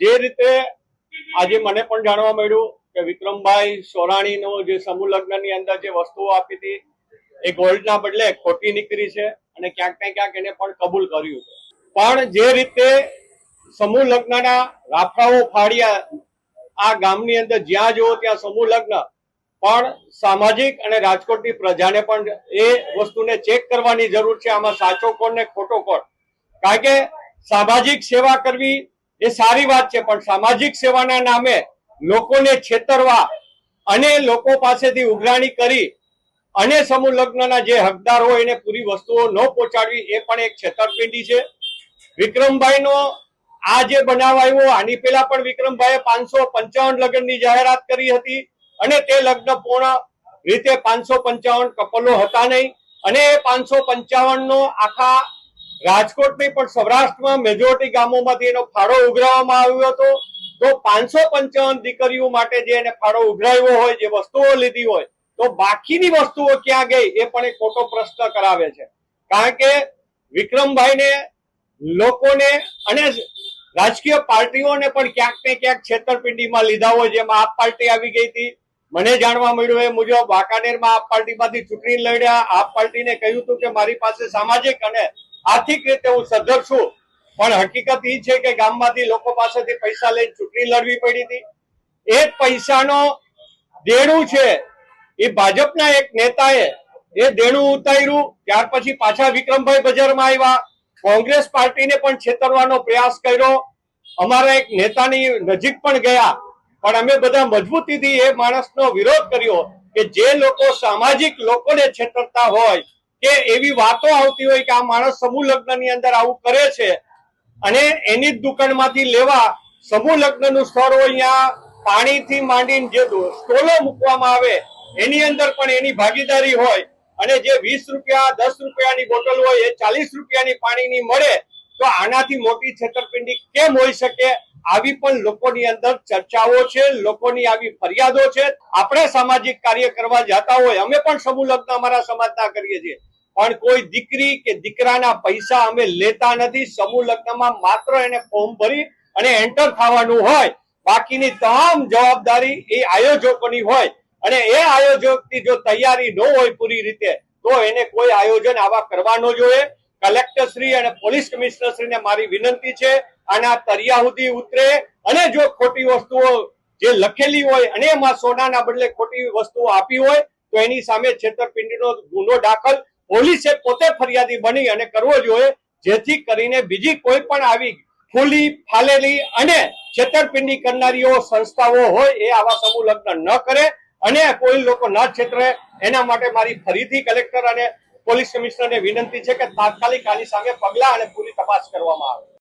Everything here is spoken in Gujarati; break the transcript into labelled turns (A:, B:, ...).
A: જે રીતે આજે મને પણ જાણવા મળ્યું કે વિક્રમભાઈ સોરાણીનો જે સમૂહ લગ્નની અંદર જે વસ્તુઓ આપી હતી, એ ગોલ્ડના બદલે ખોટી નીકળી છે અને ક્યાંક ને ક્યાંક એને પણ કબૂલ કર્યું છે. પણ જે રીતે સમૂહ લગ્નના રાફડાઓ ફાડ્યા, આ ગામની અંદર જ્યાં જુઓ ત્યાં સમૂહ લગ્ન, પણ સામાજિક અને રાજકોટની પ્રજાને પણ એ વસ્તુને ચેક કરવાની જરૂર છે. આમાં સાચો કોણ ને ખોટો કોણ? કારણ કે સામાજિક સેવા કરવી એ સારી વાત છે, પણ સામાજિક સેવાના નામે લોકોને છેતરવા અને લોકો પાસેથી ઉઘરાણી કરી અને સમૂહ લગ્નના જે હકદાર હોય એને પૂરી વસ્તુઓ ન પહોંચાડવી, એ પણ એક છેતરપિંડી છે. વિક્રમભાઈનો આ જે બનાવ આવ્યો, આની પહેલા પણ વિક્રમભાઈએ પાંચસો પંચાવન લગ્નની જાહેરાત કરી હતી અને તે લગ્ન પૂર્ણ રીતે પાંચસો પંચાવન કપલો હતા નહીં અને એ પાંચસો પંચાવન નો આખા રાજકોટ નહીં, પણ સૌરાષ્ટ્રમાં મેજોરિટી ગામોમાંથી એનો ફાળો ઉઘરાવવામાં આવ્યો હતો. તો પાંચસો પંચાવન દીકરીઓ માટે જે એને ફાળો ઉઘરાવ્યો હોય, જે વસ્તુઓ લીધી હોય, તો બાકીની વસ્તુઓ ક્યાં ગઈ એ પણ એક ખોટો પ્રશ્ન કરાવે છે. કારણ કે વિક્રમભાઈને, લોકોને અને રાજકીય પાર્ટીઓને પણ ક્યાંક ને ક્યાંક છેતરપિંડીમાં લીધા હોય, જેમાં આપ પાર્ટી આવી ગઈ હતી. મને જાણવા મળ્યું એ મુજબ વાંકાનેરમાં આપ પાર્ટીમાંથી ચૂંટણી લડ્યા. આપ પાર્ટીને કહ્યું હતું કે મારી પાસે સામાજિક અને આર્થિક રીતે હું સદ્ધર છું, પણ હકીકત એ છે કે ગામમાંથી લોકો પાસેથી પૈસા લઈને ચૂંટણી લડવી પડી હતી. એ પૈસાનો દેણું છે, એ ભાજપના એક નેતાએ એ દેણું ઉતાર્યું, ત્યાર પછી પાછા વિક્રમભાઈ બજારમાં આવ્યા. કોંગ્રેસ પાર્ટીને પણ છેતરવાનો પ્રયાસ કર્યો. અમારા એક નેતાની નજીક પણ ગયા. પણ અમે બધા મજબૂતીથી એ માણસનો વિરોધ કર્યો કે જે લોકો સામાજિક લોકોને છેતરતા હોય કે એવી વાતો આવતી હોય કે આ માણસ સમૂહ લગ્નની અંદર આવું કરે છે અને એની જ દુકાનમાંથી લેવા સમૂહ લગ્નનું સ્થળ હોય અહીંયા પાણીથી માંડીને જે સ્ટોલો મૂકવામાં આવે, એની અંદર પણ એની ભાગીદારી હોય અને જે વીસ રૂપિયા, દસ રૂપિયાની બોટલ હોય એ ચાલીસ રૂપિયાની પાણીની મળે, તો આનાથી મોટી છેતરપિંડી કેમ હોઈ શકે? આવી પણ લોકોની અંદર ચર્ચાઓ છે, લોકોની આવી ફરિયાદો છે. આપણે સામાજિક કાર્ય કરવા જતા હોય, અમે પણ સમૂહ લગ્ન અમારા સમાજના કરીએ છીએ. પણ કોઈ દીકરી કે દીકરાના પૈસા અમે લેતા નથી, સમૂહ લગ્નમાં માત્ર એને ફોર્મ ભરી અને એન્ટર થવાનું હોય. બાકીની તમામ જવાબદારી એ આયોજકોની હોય. અને એ આયોજકની જો તૈયારી ન હોય પૂરી રીતે, તો એને કોઈ આયોજન આવા કરવા ન જોઈએ. કલેક્ટર શ્રી અને પોલીસ કમિશનર શ્રીને મારી વિનંતી છે આના તરિયા સુધી ઉતરે અને જો ખોટી વસ્તુઓ જે લખેલી હોય અને એમાં સોનાના બદલે ખોટી વસ્તુઓ આપી હોય, તો એની સામે છેતરપિંડીનો ગુનો દાખલ પોલીસે પોતે ફરિયાદી બની અને કરવો જોઈએ, જેથી કરીને બીજી કોઈ પણ આવી ફૂલી ફાલેલી અને છેતરપિંડી કરનારીઓ સંસ્થાઓ હોય એ આવા સમૂહ લગ્ન ન કરે અને કોઈ લોકો ન છેતરે. એના માટે મારી ફરીથી કલેક્ટર અને પોલીસ કમિશનરને વિનંતી છે કે તાત્કાલિક આની સામે પગલા અને પૂરી તપાસ કરવામાં આવે.